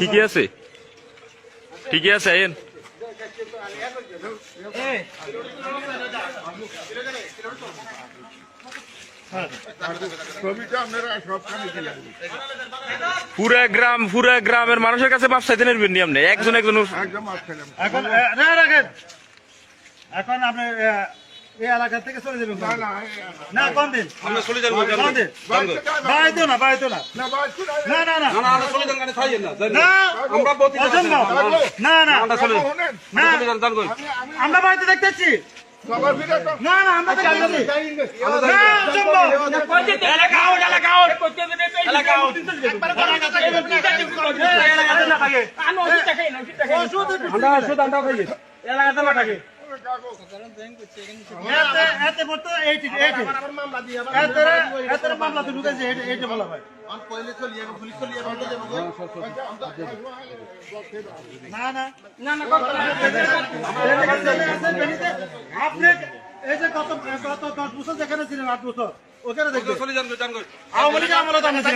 ঠিকই আছে। ঠিকই আছে আইন পুরা গ্রাম পুরা গ্রামের মানুষের কাছে মাপ চাইতে নেবেন নি আপনি? একজন এখন আপনি এই এলাকা থেকে চলে যাবেন না না না কোন দিন? আমরা চলে যাব দিন? না বাড়াইতো না। না না না না না। না না আমরা চলে যান না আমরা না না চলে না। বাড়িতে দেখতেছি। না না আমরা না এতে হয় না না আপনি এই যে গত গত দশ বছর যেখানে ছিলেন আট বছর ওখানে দেখবেন চলে যান আওয়ামী আমলে তো আমরা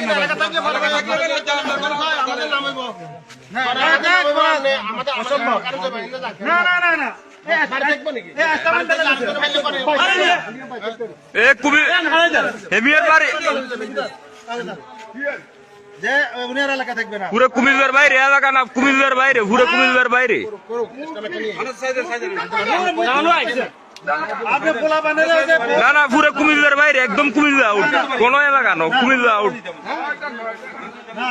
না না না না পুরো কুমিল্লার বাইরে এলাকা না কুমিল্লার বাইরে পুরো কুমিল্লার বাইরে না না পুরো কুমিল্লার বাইরে একদম কুমিল্লা আউট কোন এলাকা নো কুমিল্লা আউট না।